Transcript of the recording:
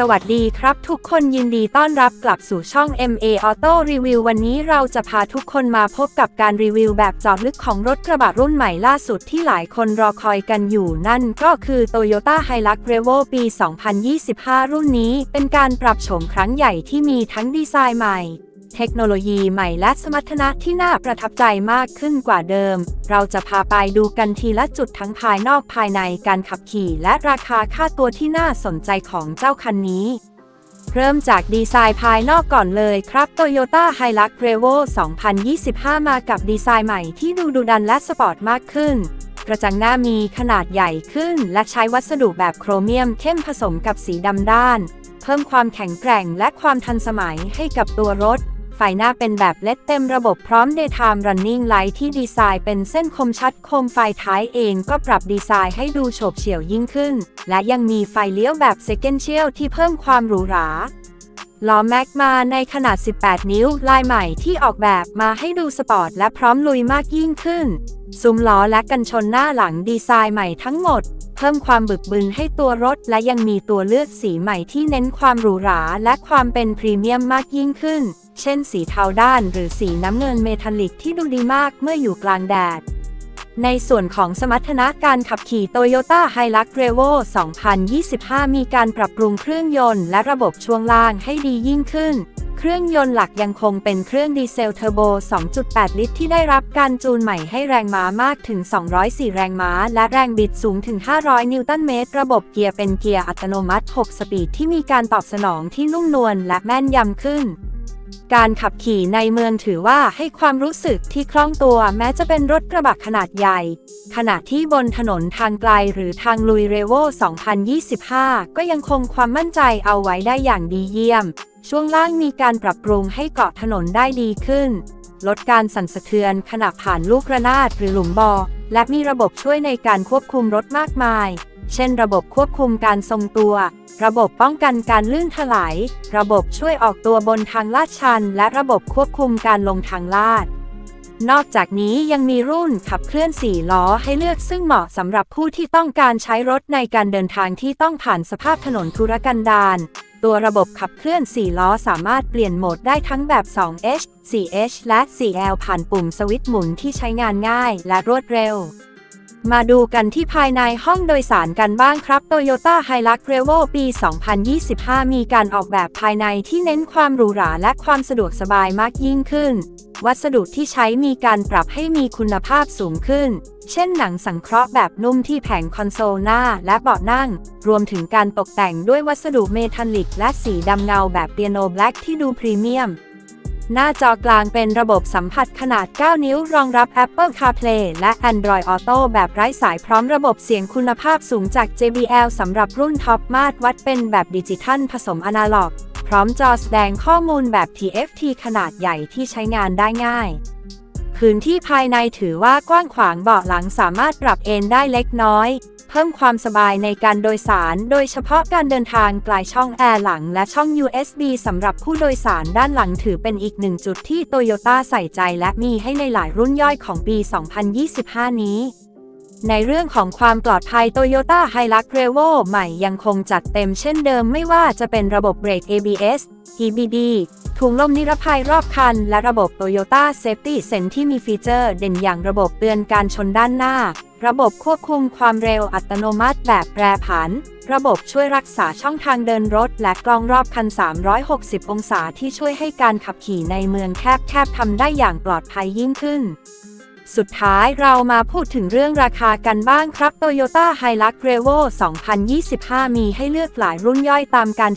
สวัสดีครับทุกคนยินดีต้อนรับกลับสู่ช่อง MA Auto Review วันนี้เราจะพาทุกคนมาพบกับการรีวิวแบบเจอดลึกของรถกระบะรุ่นใหม่ล่าสุดที่หลายคนรอคอยกันอยู่นั่นก็คือ Toyota Hilux Revo ปี 2025 รุ่นนี้เป็นการปรับโฉมครั้งใหญ่ที่มีทั้งดีไซน์ใหม่ เทคโนโลยีใหม่และสมรรถนะที่น่าประทับใจมากขึ้นกว่าเดิม เราจะพาไปดูกันทีละจุดทั้งภายนอกภายในการขับขี่และราคาค่าตัวที่น่าสนใจของเจ้าคันนี้ เริ่มจากดีไซน์ภายนอกก่อนเลยครับ Toyota Hilux Revo 2025 มากับดีไซน์ใหม่ที่ดูดุดันและสปอร์ตมากขึ้นกระจังหน้ามีขนาดใหญ่ขึ้น และใช้วัสดุแบบโครเมียมเข้มผสมกับสีดำด้าน เพิ่มความแข็งแกร่งและความทันสมัยให้กับตัวรถ ไฟหน้าเป็นแบบเลดเต็มระบบพร้อม Daytime Running Light ที่ดีไซน์เป็นเส้นคมชัดโคมไฟท้ายเองก็ปรับดีไซน์ให้ดูโฉบเฉี่ยวยิ่งขึ้น และยังมีไฟเลี้ยวแบบ Sequential ที่เพิ่มความหรูหรา ล้อแม็กมาในขนาด 18 นิ้ว ลายใหม่ที่ออกแบบมาให้ดูสปอร์ตและพร้อมลุยมากยิ่งขึ้น ซุ้มล้อและกันชนหน้าหลังดีไซน์ใหม่ทั้งหมด เพิ่มความบึกบึนให้ตัวรถ และยังมีตัวเลือกสีใหม่ที่เน้นความหรูหรา และความเป็นพรีเมียมมากยิ่งขึ้น เช่นสีเทาด้านหรือสีน้ำเงินเมทัลลิกที่ดูดีมากเมื่ออยู่กลางแดด ในส่วนของสมรรถนะการขับขี่ Toyota Hilux Revo 2025 มีการปรับปรุงเครื่องยนต์และระบบช่วงล่างให้ดียิ่งขึ้น เครื่องยนต์หลักยังคงเป็นเครื่องดีเซลเทอร์โบ 2.8 ลิตร ที่ได้รับการจูนใหม่ให้แรงม้ามากถึง 204 แรงม้า และแรงบิดสูงถึง 500 นิวตันเมตร ระบบเกียร์เป็นเกียร์อัตโนมัติ 6 สปีดที่มีการตอบสนองที่นุ่มนวลและแม่นยำขึ้น การขับขี่ในเมืองถือว่าให้ความรู้สึกที่คล่องตัวแม้จะเป็นรถกระบะขนาดใหญ่ ขณะที่บนถนนทางไกลหรือทางลุยเรโว2025 ก็ยังคงความมั่นใจเอาไว้ได้อย่างดีเยี่ยม ช่วงล่างมีการปรับปรุงให้เกาะถนนได้ดีขึ้น ลดการสั่นสะเทือนขณะผ่านลูกระนาดหรือหลุมบ่อและมีระบบช่วยในการควบคุมรถมากมาย เช่นระบบควบคุมการทรงตัว ระบบป้องกันการลื่นถลาย ระบบช่วยออกตัวบนทางลาดชัน และระบบควบคุมการลงทางลาด นอกจากนี้ยังมีรุ่นขับเคลื่อน 4 ล้อให้เลือกซึ่งเหมาะสำหรับผู้ที่ต้องการใช้รถในการเดินทางที่ต้องผ่านสภาพถนนทุรกันดาร ตัวระบบขับเคลื่อน 4 ล้อสามารถเปลี่ยนโหมดได้ทั้งแบบ 2H 4H และ 4L ผ่านปุ่มสวิตช์หมุนที่ใช้งานง่ายและรวดเร็ว มาดูกันที่ภายในห้องโดยสารกันบ้างครับ Toyota Hilux Revo ปี 2025 มีการออกแบบภายในที่เน้นความหรูหราและความสะดวกสบายมากยิ่งขึ้น วัสดุที่ใช้มีการปรับให้มีคุณภาพสูงขึ้น เช่นหนังสังเคราะห์แบบนุ่มที่แผงคอนโซลหน้าและเบาะนั่ง รวมถึงการตกแต่งด้วยวัสดุเมทัลลิกและสีดำเงาแบบเปียโนแบล็กที่ดูพรีเมียม หน้าจอกลางเป็นระบบสัมผัสขนาด 9 นิ้ว รองรับ Apple CarPlay และ Android Auto แบบไร้สายพร้อมระบบเสียงคุณภาพสูงจาก JBL สำหรับรุ่นท็อปมาตรวัดเป็นแบบดิจิทัลผสมอนาล็อก พร้อมจอแสดงข้อมูลแบบ TFT ขนาดใหญ่ที่ใช้งานได้ง่ายพื้นที่ภายในถือว่ากว้างขวางเบาะหลังสามารถปรับเอนได้เล็กน้อย เพิ่มความสบายในการโดยสาร โดยเฉพาะการเดินทางไกลช่องแอร์หลังและช่อง USB สำหรับผู้โดยสารด้านหลังถือเป็นอีกหนึ่งจุดที่โตโยต้าใส่ใจและมีให้ในหลายรุ่นย่อยของปี 2025 นี้ในเรื่องของความปลอดภัย Toyota Hilux Revo ใหม่ยังคงจัดเต็มเช่นเดิมไม่ว่าจะเป็นระบบเบรก ABS EBD ถุงลมนิรภัยรอบคัน และระบบ Toyota Safety Sense ที่มีฟีเจอร์เด่นอย่างระบบเตือนการชนด้านหน้า ระบบควบคุมความเร็วอัตโนมัติแบบแปรผัน ระบบช่วยรักษาช่องทางเดินรถ และกล้องรอบคัน 360 องศาที่ช่วยให้การขับขี่ในเมืองแคบๆทำได้อย่างปลอดภัยยิ่งขึ้นสุดท้ายเรามาพูดถึงเรื่องราคากันบ้างครับ Toyota Hilux Revo 2025 มีให้เลือกหลายรุ่นย่อยตามการ